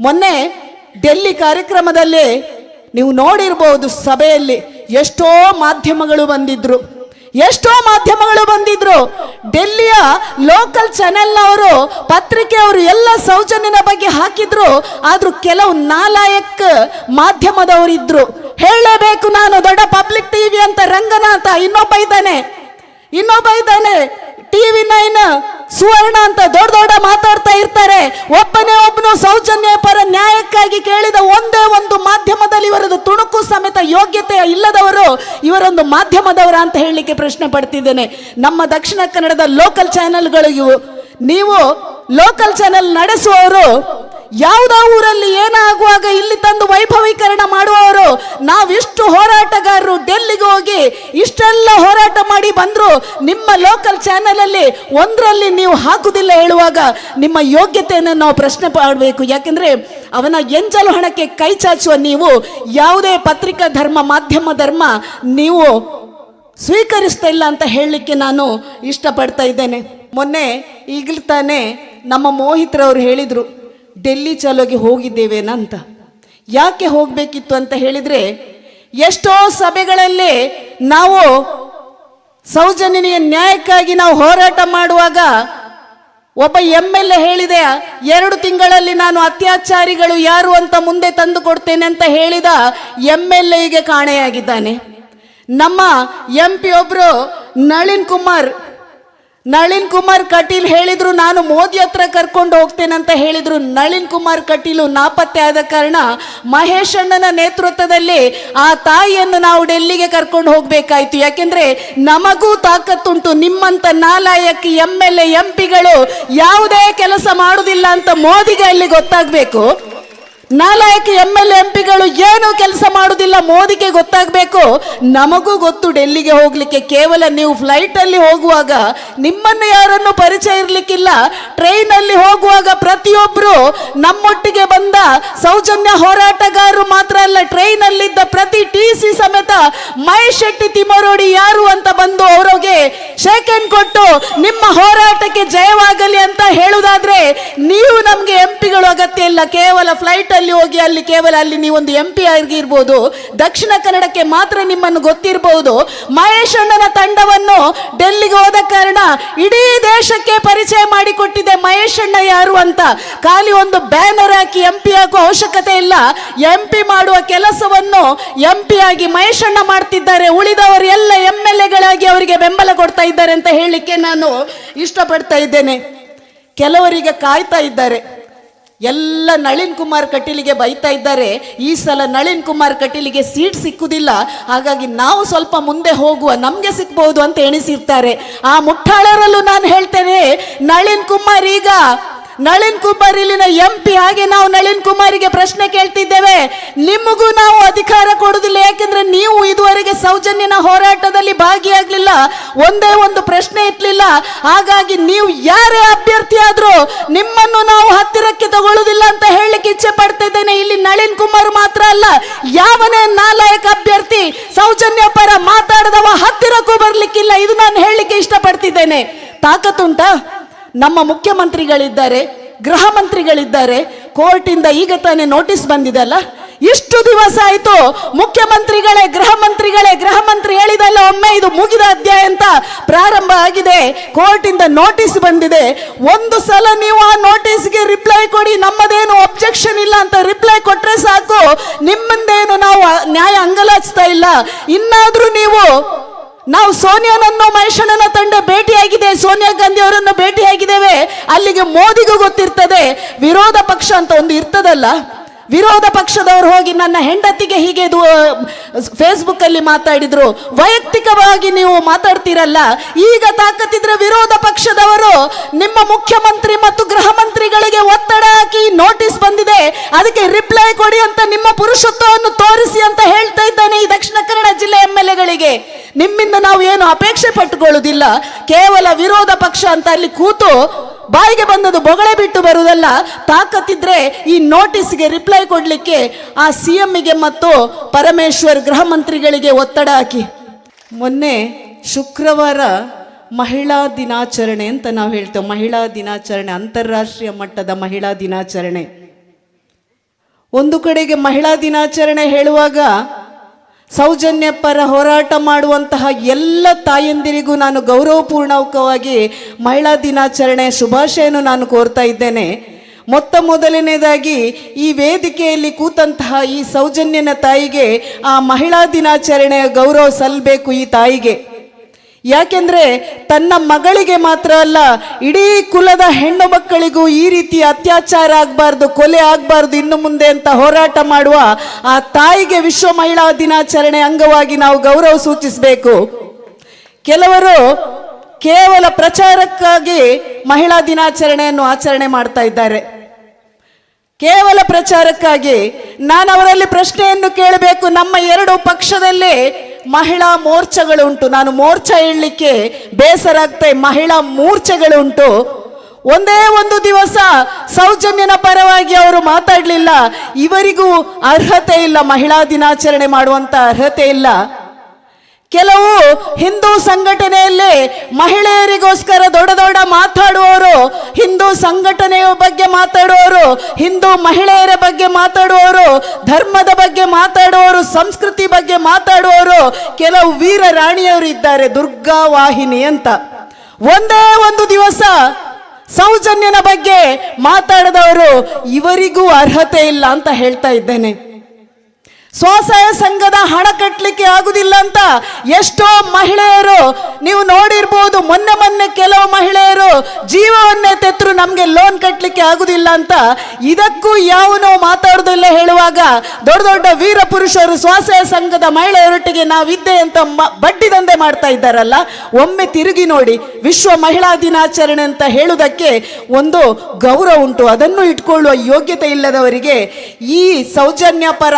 ಮೊನ್ನೆ ಡೆಲ್ಲಿ ಕಾರ್ಯಕ್ರಮದಲ್ಲಿ ನೀವು ನೋಡಿರ್ಬೋದು ಸಭೆಯಲ್ಲಿ ಎಷ್ಟೋ ಮಾಧ್ಯಮಗಳು ಬಂದಿದ್ರು. ಎಷ್ಟೋ ಮಾಧ್ಯಮಗಳು ಬಂದಿದ್ರು. ಡೆಲ್ಲಿಯ ಲೋಕಲ್ ಚಾನೆಲ್ನವರು ಪತ್ರಿಕೆಯವರು ಎಲ್ಲ ಸೌಜನ್ಯನ ಬಗ್ಗೆ ಹಾಕಿದ್ರು. ಆದ್ರೂ ಕೆಲವು ನಾಲಾಯಕ್ ಮಾಧ್ಯಮದವರಿದ್ರು ಹೇಳಬೇಕು ನಾನು, ದೊಡ್ಡ ಪಬ್ಲಿಕ್ ಟಿವಿ ಅಂತ ರಂಗನಾಥ ಇನ್ನೊಬ್ಬ ಇದ್ದಾನೆ. ಇನ್ನೊಬ್ಬ ಇದ್ದಾನೆ. ಟಿವಿ ನೈನ್ ಸುವರ್ಣ ಅಂತ ದೊಡ್ಡ ದೊಡ್ಡ ಮಾತಾಡ್ತಾ ಇರ್ತಾರೆ. ಒಬ್ಬನೇ ಒಬ್ಬನು ಸೌಜನ್ಯ ಪರ ನ್ಯಾಯಕ್ಕಾಗಿ ಕೇಳಿದ ಒಂದೇ ಒಂದು ಮಾಧ್ಯಮದಲ್ಲಿ ಇವರದು ತುಣುಕು ಸಮೇತ ಯೋಗ್ಯತೆ ಇಲ್ಲದವರು ಇವರೊಂದು ಮಾಧ್ಯಮದವರ ಅಂತ ಹೇಳಲಿಕ್ಕೆ ಪ್ರಶ್ನೆ ಪಡ್ತಿದ್ದೇನೆ. ನಮ್ಮ ದಕ್ಷಿಣ ಕನ್ನಡದ ಲೋಕಲ್ ಚಾನೆಲ್ಗಳು ಇವು. ನೀವು ಲೋಕಲ್ ಚಾನೆಲ್ ನಡೆಸುವವರು ಯಾವುದೋ ಊರಲ್ಲಿ ಏನಾಗುವಾಗ ಇಲ್ಲಿ ತಂದು ವೈಭವೀಕರಣ ಮಾಡುವವರು, ನಾವಿಷ್ಟು ಹೋರಾಟಗಾರರು ಡೆಲ್ಲಿಗೆ ಹೋಗಿ ಇಷ್ಟೆಲ್ಲ ಹೋರಾಟ ಮಾಡಿ ಬಂದ್ರು, ನಿಮ್ಮ ಲೋಕಲ್ ಚಾನಲಲ್ಲಿ ಒಂದರಲ್ಲಿ ನೀವು ಹಾಕುದಿಲ್ಲ ಹೇಳುವಾಗ ನಿಮ್ಮ ಯೋಗ್ಯತೆಯನ್ನು ನಾವು ಪ್ರಶ್ನೆ ಮಾಡಬೇಕು. ಯಾಕೆಂದರೆ ಅವನ ಎಂಜಲು ಹಣಕ್ಕೆ ಕೈ ಚಾಚುವ ನೀವು ಯಾವುದೇ ಪತ್ರಿಕಾ ಧರ್ಮ, ಮಾಧ್ಯಮ ಧರ್ಮ ನೀವು ಸ್ವೀಕರಿಸ್ತಾ ಇಲ್ಲ ಅಂತ ಹೇಳಲಿಕ್ಕೆ ನಾನು ಇಷ್ಟಪಡ್ತಾ ಇದ್ದೇನೆ. ಮೊನ್ನೆ ಈಗಲೂ ತಾನೇ ನಮ್ಮ ಮೋಹಿತ್ರವರು ಹೇಳಿದರು ಡೆಲ್ಲಿ ಚಲೋಗೆ ಹೋಗಿದ್ದೇವೇನಂತ ಯಾಕೆ ಹೋಗಬೇಕಿತ್ತು ಅಂತ ಹೇಳಿದರೆ, ಎಷ್ಟೋ ಸಭೆಗಳಲ್ಲಿ ನಾವು ಸೌಜನ್ಯನಿಯ ನ್ಯಾಯಕ್ಕಾಗಿ ನಾವು ಹೋರಾಟ ಮಾಡುವಾಗ ಒಬ್ಬ ಎಂ ಎಲ್ ಎ ಹೇಳಿದೆ, ಎರಡು ತಿಂಗಳಲ್ಲಿ ನಾನು ಅತ್ಯಾಚಾರಿಗಳು ಯಾರು ಅಂತ ಮುಂದೆ ತಂದು ಕೊಡ್ತೇನೆ ಅಂತ ಹೇಳಿದ ಎಂ ಎಲ್ ಎಗೆ ಕಾಣೆಯಾಗಿದ್ದಾನೆ. ನಮ್ಮ ಎಂ ಪಿ ಒಬ್ರು ನಳಿನ್ ಕುಮಾರ್ ನಳಿನ್ ಕುಮಾರ್ ಕಟೀಲ್ ಹೇಳಿದ್ರು, ನಾನು ಮೋದಿ ಹತ್ರ ಕರ್ಕೊಂಡು ಹೋಗ್ತೇನೆ ಅಂತ ಹೇಳಿದ್ರು. ನಳಿನ್ ಕುಮಾರ್ ಕಟೀಲು ನಾಪತ್ತೆ ಆದ ಕಾರಣ ಮಹೇಶ್ ಅಣ್ಣನ ನೇತೃತ್ವದಲ್ಲಿ ಆ ತಾಯಿಯನ್ನು ನಾವು ಡೆಲ್ಲಿಗೆ ಕರ್ಕೊಂಡು ಹೋಗ್ಬೇಕಾಯ್ತು. ಯಾಕೆಂದ್ರೆ ನಮಗೂ ತಾಕತ್ತುಂಟು. ನಿಮ್ಮಂತ ನಾಲಾಯಕ್ ಎಂ ಎಲ್ ಎಂ ಪಿಗಳು ಯಾವುದೇ ಕೆಲಸ ಮಾಡುವುದಿಲ್ಲ ಅಂತ ಮೋದಿಗೆ ಅಲ್ಲಿ ಗೊತ್ತಾಗ್ಬೇಕು. ನಾಲಾಯಕ ಎಂ ಎಲ್ ಎಂ ಪಿಗಳು ಏನು ಕೆಲಸ ಮಾಡೋದಿಲ್ಲ, ಮೋದಿಗೆ ಗೊತ್ತಾಗಬೇಕು. ನಮಗೂ ಗೊತ್ತು ಡೆಲ್ಲಿಗೆ ಹೋಗಲಿಕ್ಕೆ. ಕೇವಲ ನೀವು ಫ್ಲೈಟ್ ಅಲ್ಲಿ ಹೋಗುವಾಗ, ನಿಮ್ಮನ್ನು ಯಾರನ್ನು ಪರಿಚಯ ಇರಲಿಕ್ಕಿಲ್ಲ. ಟ್ರೈನ್ ಅಲ್ಲಿ ಹೋಗುವಾಗ ಪ್ರತಿಯೊಬ್ಬರು ನಮ್ಮೊಟ್ಟಿಗೆ ಬಂದ ಸೌಜನ್ಯ ಹೋರಾಟಗಾರರು ಮಾತ್ರ ಅಲ್ಲ ಟ್ರೈನ್ ಅಲ್ಲಿದ್ದ ಪ್ರತಿ ಟಿ ಸಿ ಸಮೇತ ಮಹೇಶ್ ಶೆಟ್ಟಿ ತಿಮರೋಡಿ ಯಾರು ಅಂತ ಬಂದು ಅವರಿಗೆ ಶೇಖನ್ ಕೊಟ್ಟು, ನಿಮ್ಮ ಹೋರಾಟಕ್ಕೆ ಜಯವಾಗಲಿ ಅಂತ ಹೇಳುವುದಾದ್ರೆ ನೀವು ನಮಗೆ ಎಂಪಿಗಳು ಅಗತ್ಯ ಇಲ್ಲ. ಕೇವಲ ಫ್ಲೈಟ್ ಅಲ್ಲಿ ಹೋಗಿ ಅಲ್ಲಿ ಕೇವಲ ಅಲ್ಲಿ ನೀವೊಂದು ಎಂ ಪಿ ಆಗಿರ್ಬೋದು, ದಕ್ಷಿಣ ಕನ್ನಡಕ್ಕೆ ಮಾತ್ರ ನಿಮ್ಮನ್ನು ಗೊತ್ತಿರಬಹುದು ಮಹೇಶ್ ಅಣ್ಣನ ತಂಡವನ್ನು ಡೆಲ್ಲಿಗೆ ಹೋದ ಕಾರಣ ಇಡೀ ದೇಶಕ್ಕೆ ಪರಿಚಯ ಮಾಡಿಕೊಟ್ಟಿದೆ ಮಹೇಶ್ ಅಣ್ಣ ಯಾರು ಅಂತ. ಖಾಲಿ ಒಂದು ಬ್ಯಾನರ್ ಹಾಕಿ ಎಂ ಪಿ ಆಗುವ ಅವಶ್ಯಕತೆ ಇಲ್ಲ. ಎಂ ಪಿ ಮಾಡುವ ಕೆಲಸವನ್ನು ಎಂ ಪಿ ಆಗಿ ಮಹೇಶ್ ಅಣ್ಣ ಮಾಡ್ತಿದ್ದಾರೆ. ಉಳಿದವರು ಎಲ್ಲ ಎಂ ಎಲ್ ಎಗಳಾಗಿ ಅವರಿಗೆ ಬೆಂಬಲ ಕೊಡ್ತಾ ಇದ್ದಾರೆ ಅಂತ ಹೇಳಲಿಕ್ಕೆ ನಾನು ಇಷ್ಟಪಡ್ತಾ ಇದ್ದೇನೆ. ಕೆಲವರಿಗೆ ಕಾಯ್ತಾ ಇದ್ದಾರೆ. ಎಲ್ಲ ನಳಿನ್ ಕುಮಾರ್ ಕಟೀಲಿಗೆ ಬೈತಾ ಇದ್ದಾರೆ. ಈ ಸಲ ನಳಿನ್ ಕುಮಾರ್ ಕಟೀಲಿಗೆ ಸೀಟ್ ಸಿಕ್ಕುದಿಲ್ಲ. ಹಾಗಾಗಿ ನಾವು ಸ್ವಲ್ಪ ಮುಂದೆ ಹೋಗುವ, ನಮಗೆ ಸಿಕ್ಬಹುದು ಅಂತ ಎಣಿಸಿರ್ತಾರೆ. ಆ ಮುಟ್ಟಾಳರಲ್ಲೂ ನಾನು ಹೇಳ್ತೇನೆ, ನಳಿನ್ ಕುಮಾರ್ ಈಗ ನಳಿನ್ ಕುಮಾರ್ ಇಲ್ಲಿನ ಎಂ ಪಿ ಹಾಗೆ ನಾವು ನಳಿನ್ ಕುಮಾರಿಗೆ ಪ್ರಶ್ನೆ ಕೇಳ್ತಿದ್ದೇವೆ. ನಿಮಗೂ ನಾವು ಅಧಿಕಾರ ಕೊಡುವುದಿಲ್ಲ, ಯಾಕೆಂದ್ರೆ ನೀವು ಇದುವರೆಗೆ ಸೌಜನ್ಯನ ಹೋರಾಟದಲ್ಲಿ ಭಾಗಿಯಾಗಲಿಲ್ಲ. ಒಂದೇ ಒಂದು ಪ್ರಶ್ನೆ ಇರ್ಲಿಲ್ಲ. ಹಾಗಾಗಿ ನೀವು ಯಾರೇ ಅಭ್ಯರ್ಥಿ ಆದ್ರೂ ನಿಮ್ಮನ್ನು ನಾವು ಹತ್ತಿರಕ್ಕೆ ತಗೊಳ್ಳುವುದಿಲ್ಲ ಅಂತ ಹೇಳಲಿಕ್ಕೆ ಇಚ್ಛೆ ಪಡ್ತಿದ್ದೇನೆ. ಇಲ್ಲಿ ನಳಿನ್ ಕುಮಾರ್ ಮಾತ್ರ ಅಲ್ಲ, ಯಾವನೇ ನಾಲಾಯಕ ಅಭ್ಯರ್ಥಿ ಸೌಜನ್ಯ ಪರ ಮಾತಾಡದವ ಹತ್ತಿರಕ್ಕೂ ಬರ್ಲಿಕ್ಕಿಲ್ಲ. ಇದು ನಾನು ಹೇಳಲಿಕ್ಕೆ ಇಷ್ಟಪಡ್ತಿದ್ದೇನೆ. ತಾಕತ್ತುಂಟಾ ನಮ್ಮ ಮುಖ್ಯಮಂತ್ರಿಗಳಿದ್ದಾರೆ, ಗೃಹ ಮಂತ್ರಿಗಳಿದ್ದಾರೆ, ಕೋರ್ಟಿಂದ ಈಗ ತಾನೇ ನೋಟಿಸ್ ಬಂದಿದೆ ಅಲ್ಲ? ಇಷ್ಟು ದಿವಸ ಆಯ್ತು, ಮುಖ್ಯಮಂತ್ರಿಗಳೇ, ಗೃಹ ಮಂತ್ರಿಗಳೇ, ಗೃಹ ಮಂತ್ರಿ ಹೇಳಿದಲ್ಲ, ಒಮ್ಮೆ ಇದು ಮುಗಿದ ಅಧ್ಯಾಯ ಅಂತ ಪ್ರಾರಂಭ ಆಗಿದೆ, ಕೋರ್ಟಿಂದ ನೋಟಿಸ್ ಬಂದಿದೆ. ಒಂದು ಸಲ ನೀವು ಆ ನೋಟಿಸ್ಗೆ ರಿಪ್ಲೈ ಕೊಡಿ, ನಮ್ಮದೇನು ಒಬ್ಜೆಕ್ಷನ್ ಇಲ್ಲ ಅಂತ ರಿಪ್ಲೈ ಕೊಟ್ಟರೆ ಸಾಕು, ನಿಮ್ಮಂದೇನು ನಾವು ನ್ಯಾಯ ಅಂಗಲಾಚ್ತಾ ಇಲ್ಲ. ಇನ್ನಾದರೂ ನೀವು ನಾವು ಸೋನಿಯಾನನ್ನು ಮಹೇಶಣ್ಣನ ತಂಡ ಭೇಟಿಯಾಗಿದೆ. ಸೋನಿಯಾ ಗಾಂಧಿ ಅವರನ್ನು ಭೇಟಿಯಾಗಿದ್ದೇವೆ. ಅಲ್ಲಿಗೆ ಮೋದಿಗೂ ಗೊತ್ತಿರ್ತದೆ. ವಿರೋಧ ಪಕ್ಷ ಅಂತ ಒಂದು ಇರ್ತದಲ್ಲ. ವಿರೋಧ ಪಕ್ಷದವರು ಹೋಗಿ ನನ್ನ ಹೆಂಡತಿಗೆ ಹೀಗೆ ಫೇಸ್ಬುಕ್ ಅಲ್ಲಿ ಮಾತಾಡಿದ್ರು. ವೈಯಕ್ತಿಕವಾಗಿ ನೀವು ಮಾತಾಡ್ತೀರಲ್ಲ, ಈಗ ತಾಕತ್ತಿದ್ರೆ ವಿರೋಧ ಪಕ್ಷದವರು ನಿಮ್ಮ ಮುಖ್ಯಮಂತ್ರಿ ಮತ್ತು ಗೃಹ ಮಂತ್ರಿಗಳಿಗೆ ಒತ್ತಡ ಹಾಕಿ ನೋಟಿಸ್ ಬಂದಿದೆ. ಅದಕ್ಕೆ ರಿಪ್ಲೈ ಕೊಡಿ ಅಂತ ನಿಮ್ಮ ಪುರುಷತ್ವವನ್ನು ತೋರಿಸಿ ಅಂತ ಹೇಳ್ತಾ ಇದ್ದಾನೆ ಈ ದಕ್ಷಿಣ ಕನ್ನಡ ಜಿಲ್ಲೆ ಎಂ ಎಲ್ ಎಗಳಿಗೆ ನಿಮ್ಮಿಂದ ನಾವು ಏನು ಅಪೇಕ್ಷೆ ಪಟ್ಟುಕೊಳ್ಳುವುದಿಲ್ಲ ಕೇವಲ ವಿರೋಧ ಪಕ್ಷ ಅಂತ ಅಲ್ಲಿ ಕೂತು ಬಾಯಿಗೆ ಬಂದದ್ದು ಬೊಗಳೆ ಬಿಟ್ಟು ಬರುವುದಲ್ಲ, ತಾಕತ್ತಿದ್ರೆ ಈ ನೋಟಿಸ್ಗೆ ರಿಪ್ಲೈ ಕೊಡ್ಲಿಕ್ಕೆ ಆ ಸಿ ಗೆ ಮತ್ತು ಪರಮೇಶ್ವರ್ ಗೃಹ ಮಂತ್ರಿಗಳಿಗೆ ಒತ್ತಡ ಹಾಕಿ. ಮೊನ್ನೆ ಶುಕ್ರವಾರ ಮಹಿಳಾ ದಿನಾಚರಣೆ ಅಂತ ನಾವು ಹೇಳ್ತೇವೆ. ಮಹಿಳಾ ದಿನಾಚರಣೆ, ಅಂತಾರಾಷ್ಟ್ರೀಯ ಮಟ್ಟದ ಮಹಿಳಾ ದಿನಾಚರಣೆ. ಒಂದು ಕಡೆಗೆ ಮಹಿಳಾ ದಿನಾಚರಣೆ ಹೇಳುವಾಗ ಸೌಜನ್ಯ ಪರ ಹೋರಾಟ ಮಾಡುವಂತಹ ಎಲ್ಲ ತಾಯಂದಿರಿಗೂ ನಾನು ಗೌರವಪೂರ್ಣಕವಾಗಿ ಮಹಿಳಾ ದಿನಾಚರಣೆ ಶುಭಾಶಯನ್ನು ನಾನು ಕೋರ್ತಾ ಇದ್ದೇನೆ. ಮೊತ್ತ ಮೊದಲನೇದಾಗಿ ಈ ವೇದಿಕೆಯಲ್ಲಿ ಕೂತಂತಹ ಈ ಸೌಜನ್ಯನ ತಾಯಿಗೆ ಆ ಮಹಿಳಾ ದಿನಾಚರಣೆಯ ಗೌರವ ಸಲ್ಲಬೇಕು ಈ ತಾಯಿಗೆ. ಯಾಕೆಂದ್ರೆ ತನ್ನ ಮಗಳಿಗೆ ಮಾತ್ರ ಅಲ್ಲ, ಇಡೀ ಕುಲದ ಹೆಣ್ಣು ಮಕ್ಕಳಿಗೂ ಈ ರೀತಿ ಅತ್ಯಾಚಾರ ಆಗಬಾರ್ದು, ಕೊಲೆ ಆಗಬಾರ್ದು ಇನ್ನು ಮುಂದೆ ಅಂತ ಹೋರಾಟ ಮಾಡುವ ಆ ತಾಯಿಗೆ ವಿಶ್ವ ಮಹಿಳಾ ದಿನಾಚರಣೆ ಅಂಗವಾಗಿ ನಾವು ಗೌರವ ಸೂಚಿಸಬೇಕು. ಕೆಲವರು ಕೇವಲ ಪ್ರಚಾರಕ್ಕಾಗಿ ಮಹಿಳಾ ದಿನಾಚರಣೆಯನ್ನು ಆಚರಣೆ ಮಾಡ್ತಾ ಇದ್ದಾರೆ. ಕೇವಲ ಪ್ರಚಾರಕ್ಕಾಗಿ. ನಾನು ಅವರಲ್ಲಿ ಪ್ರಶ್ನೆಯನ್ನು ಕೇಳಬೇಕು, ನಮ್ಮ ಎರಡು ಪಕ್ಷದಲ್ಲಿ ಮಹಿಳಾ ಮೋರ್ಚಾಗಳುಂಟು. ನಾನು ಮೋರ್ಚಾ ಹೇಳಲಿಕ್ಕೆ ಬೇಸರ ಆಗ್ತಾ, ಮಹಿಳಾ ಮೂರ್ಛೆಗಳುಂಟು ಒಂದೇ ಒಂದು ದಿವಸ ಸೌಜನ್ಯನ ಪರವಾಗಿ ಅವರು ಮಾತಾಡಲಿಲ್ಲ. ಇವರಿಗೂ ಅರ್ಹತೆ ಇಲ್ಲ ಮಹಿಳಾ ದಿನಾಚರಣೆ ಮಾಡುವಂತ ಅರ್ಹತೆ ಇಲ್ಲ. ಕೆಲವು ಹಿಂದೂ ಸಂಘಟನೆಯಲ್ಲಿ ಮಹಿಳೆಯರಿಗೋಸ್ಕರ ದೊಡ್ಡ ದೊಡ್ಡ ಮಾತಾಡುವವರು ಹಿಂದೂ ಸಂಘಟನೆಯ ಬಗ್ಗೆ ಮಾತಾಡುವವರು, ಹಿಂದೂ ಮಹಿಳೆಯರ ಬಗ್ಗೆ ಮಾತಾಡುವವರು, ಧರ್ಮದ ಬಗ್ಗೆ ಮಾತಾಡುವವರು, ಸಂಸ್ಕೃತಿ ಬಗ್ಗೆ ಮಾತಾಡುವವರು, ಕೆಲವು ವೀರ ರಾಣಿಯವರು ಇದ್ದಾರೆ ದುರ್ಗಾ ವಾಹಿನಿ ಅಂತ. ಒಂದೇ ಒಂದು ದಿವಸ ಸೌಜನ್ಯನ ಬಗ್ಗೆ ಮಾತಾಡದವರು ಇವರಿಗೂ ಅರ್ಹತೆ ಇಲ್ಲ ಅಂತ ಹೇಳ್ತಾ ಇದ್ದೇನೆ. ಸ್ವಸಹಾಯ ಸಂಘದ ಹಣ ಕಟ್ಟಲಿಕ್ಕೆ ಆಗುದಿಲ್ಲ ಅಂತ ಎಷ್ಟೋ ಮಹಿಳೆಯರು ನೀವು ನೋಡಿರ್ಬೋದು, ಮೊನ್ನೆ ಮೊನ್ನೆ ಕೆಲವು ಮಹಿಳೆಯರು ಜೀವವನ್ನೇ ತೆತ್ತರು ನಮಗೆ ಲೋನ್ ಕಟ್ಟಲಿಕ್ಕೆ ಆಗುದಿಲ್ಲ ಅಂತ. ಇದಕ್ಕೂ ಯಾವನೋ ಮಾತಾಡೋದಿಲ್ಲ ಹೇಳುವಾಗ ದೊಡ್ಡ ದೊಡ್ಡ ವೀರ ಪುರುಷರು ಸ್ವಸಹಾಯ ಸಂಘದ ಮಹಿಳೆಯರೊಟ್ಟಿಗೆ ನಾವಿದ್ದೆ ಅಂತ ಬಡ್ಡಿ ದಂಧೆ ಮಾಡ್ತಾ ಇದ್ದಾರಲ್ಲ, ಒಮ್ಮೆ ತಿರುಗಿ ನೋಡಿ, ವಿಶ್ವ ಮಹಿಳಾ ದಿನಾಚರಣೆ ಅಂತ ಹೇಳುವುದಕ್ಕೆ ಒಂದು ಗೌರವ ಉಂಟು. ಅದನ್ನು ಇಟ್ಕೊಳ್ಳುವ ಯೋಗ್ಯತೆ ಇಲ್ಲದವರಿಗೆ ಈ ಸೌಜನ್ಯ ಪರ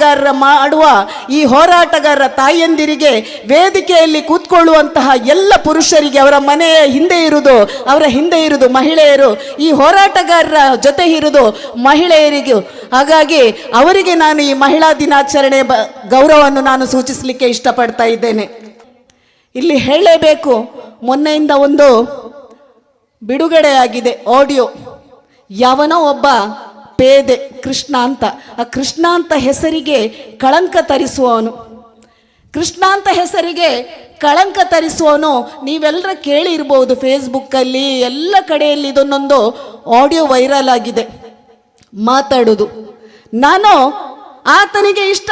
ಹೋರಾಟಗಾರರ ಮಾಡುವ ಈ ಹೋರಾಟಗಾರರ ತಾಯಂದಿರಿಗೆ ವೇದಿಕೆಯಲ್ಲಿ ಕೂತ್ಕೊಳ್ಳುವಂತಹ ಎಲ್ಲ ಪುರುಷರಿಗೆ ಅವರ ಮನೆಯ ಹಿಂದೆ ಇರುವುದು ಅವರ ಹಿಂದೆ ಇರುವುದು ಮಹಿಳೆಯರು, ಈ ಹೋರಾಟಗಾರರ ಜೊತೆ ಇರುವುದು ಮಹಿಳೆಯರಿಗೂ. ಹಾಗಾಗಿ ಅವರಿಗೆ ನಾನು ಈ ಮಹಿಳಾ ದಿನಾಚರಣೆ ಬ, ಗೌರವವನ್ನು ನಾನು ಸೂಚಿಸಲಿಕ್ಕೆ ಇಷ್ಟಪಡ್ತಾ ಇದ್ದೇನೆ. ಇಲ್ಲಿ ಹೇಳಲೇಬೇಕು, ಮೊನ್ನೆಯಿಂದ ಒಂದು ಬಿಡುಗಡೆಯಾಗಿದೆ, ಆಡಿಯೋ. ಯಾವನೋ ಒಬ್ಬ ಪೇದೆ ಕೃಷ್ಣ ಅಂತ. ಆ ಕೃಷ್ಣ ಅಂತ ಹೆಸರಿಗೆ ಕಳಂಕ ತರಿಸುವವನು. ಕೃಷ್ಣ ಅಂತ ಹೆಸರಿಗೆ ಕಳಂಕ ತರಿಸುವವನು. ನೀವೆಲ್ಲರ ಕೇಳಿರ್ಬೋದು ಫೇಸ್ಬುಕ್ಕಲ್ಲಿ ಎಲ್ಲ ಕಡೆಯಲ್ಲಿ ಇದನ್ನೊಂದು ಆಡಿಯೋ ವೈರಲ್ ಆಗಿದೆ. ಮಾತಾಡೋದು. ನಾನು ಆತನಿಗೆ ಇಷ್ಟ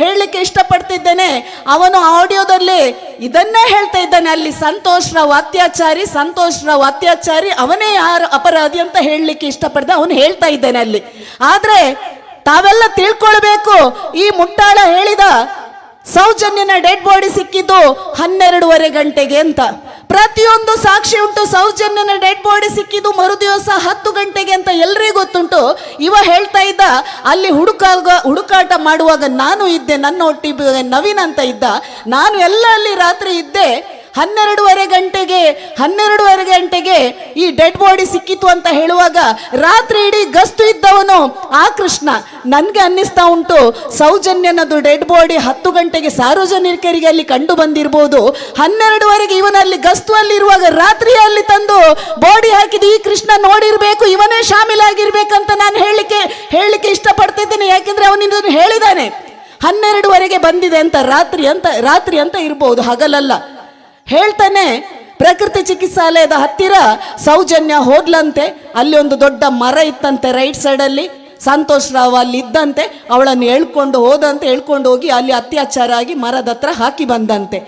ಹೇಳಲಿಕ್ಕೆ ಇಷ್ಟಪಡ್ತಿದ್ದೇನೆ. ಅವನು ಆಡಿಯೋದಲ್ಲಿ ಇದನ್ನೇ ಹೇಳ್ತಾ ಇದ್ದಾನೆ, ಅಲ್ಲಿ ಸಂತೋಷ್ ರಾವ್ ಅತ್ಯಾಚಾರಿ, ಸಂತೋಷ್ ರಾವ್ ಅತ್ಯಾಚಾರಿ, ಅವನೇ ಯಾರು ಅಪರಾಧಿ ಅಂತ ಹೇಳಲಿಕ್ಕೆ ಇಷ್ಟಪಡ್ದ, ಅವನು ಹೇಳ್ತಾ ಇದ್ದಾನೆ ಅಲ್ಲಿ. ಆದರೆ ತಾವೆಲ್ಲ ತಿಳ್ಕೊಳ್ಬೇಕು, ಈ ಮುಟ್ಟಾಳ ಹೇಳಿದ ಸೌಜನ್ಯನ ಡೆಡ್ ಬಾಡಿ ಸಿಕ್ಕಿದ್ದು ಹನ್ನೆರಡೂವರೆ ಗಂಟೆಗೆ ಅಂತ. ಪ್ರತಿಯೊಂದು ಸಾಕ್ಷಿ ಉಂಟು, ಸೌಜನ್ಯನ ಡೆಡ್ ಬಾಡಿ ಸಿಕ್ಕಿದ್ದು ಮರುದಿವಸ ಹತ್ತು ಗಂಟೆಗೆ ಅಂತ ಎಲ್ರಿಗೂ ಗೊತ್ತುಂಟು. ಇವ ಹೇಳ್ತಾ ಇದ್ದ, ಅಲ್ಲಿ ಹುಡುಕಾಗ, ಹುಡುಕಾಟ ಮಾಡುವಾಗ ನಾನು ಇದ್ದೆ, ನನ್ನ ಒಟ್ಟಿಗೆ ನವೀನ್ ಅಂತ ಇದ್ದ. ನಾನು ಎಲ್ಲ ಅಲ್ಲಿ ರಾತ್ರಿ ಇದ್ದೆ. ಹನ್ನೆರಡೂವರೆ ಗಂಟೆಗೆ ಹನ್ನೆರಡೂವರೆ ಗಂಟೆಗೆ ಈ ಡೆಡ್ ಬಾಡಿ ಸಿಕ್ಕಿತು ಅಂತ ಹೇಳುವಾಗ ರಾತ್ರಿ ಇಡೀ ಗಸ್ತು ಇದ್ದವನು ಆ ಕೃಷ್ಣ. ನನಗೆ ಅನ್ನಿಸ್ತಾ ಉಂಟು, ಸೌಜನ್ಯನದು ಡೆಡ್ ಬಾಡಿ ಹತ್ತು ಗಂಟೆಗೆ ಸಾರ್ವಜನಿಕರಿಗೆ ಅಲ್ಲಿ ಕಂಡು ಬಂದಿರ್ಬೋದು. ಹನ್ನೆರಡುವರೆಗೆ ಇವನಲ್ಲಿ ಗಸ್ತು ಅಲ್ಲಿ ಇರುವಾಗ ರಾತ್ರಿ ಅಲ್ಲಿ ತಂದು ಬಾಡಿ ಹಾಕಿದ ಈ ಕೃಷ್ಣ ನೋಡಿರಬೇಕು, ಇವನೇ ಶಾಮೀಲಾಗಿರ್ಬೇಕಂತ ನಾನು ಹೇಳಲಿಕ್ಕೆ ಹೇಳಲಿಕ್ಕೆ ಇಷ್ಟಪಡ್ತಿದ್ದೇನೆ. ಯಾಕೆಂದ್ರೆ ಅವನು ಇದನ್ನು ಹೇಳಿದಾನೆ. ಹನ್ನೆರಡುವರೆಗೆ ಬಂದಿದೆ ಅಂತ, ರಾತ್ರಿ ಅಂತ ರಾತ್ರಿ ಅಂತ ಇರ್ಬೋದು, ಹಗಲಲ್ಲ. ಹೇಳ್ತಾನೆ, ಪ್ರಕೃತಿ ಚಿಕಿತ್ಸಾಲಯದ ಹತ್ತಿರ ಸೌಜನ್ಯ ಹೋದ್ಲಂತೆ, ಅಲ್ಲಿ ಒಂದು ದೊಡ್ಡ ಮರ ಇತ್ತಂತೆ ರೈಟ್ ಸೈಡಲ್ಲಿ, ಸಂತೋಷ್ ರಾವ್ ಅಲ್ಲಿ ಇದ್ದಂತೆ, ಅವಳನ್ನು ಹೇಳ್ಕೊಂಡು ಹೋದಂತೆ ಹೇಳ್ಕೊಂಡು ಹೋಗಿ ಅಲ್ಲಿ ಅತ್ಯಾಚಾರ ಆಗಿ ಮರದ ಹತ್ರ ಹಾಕಿ ಬಂದಂತೆ.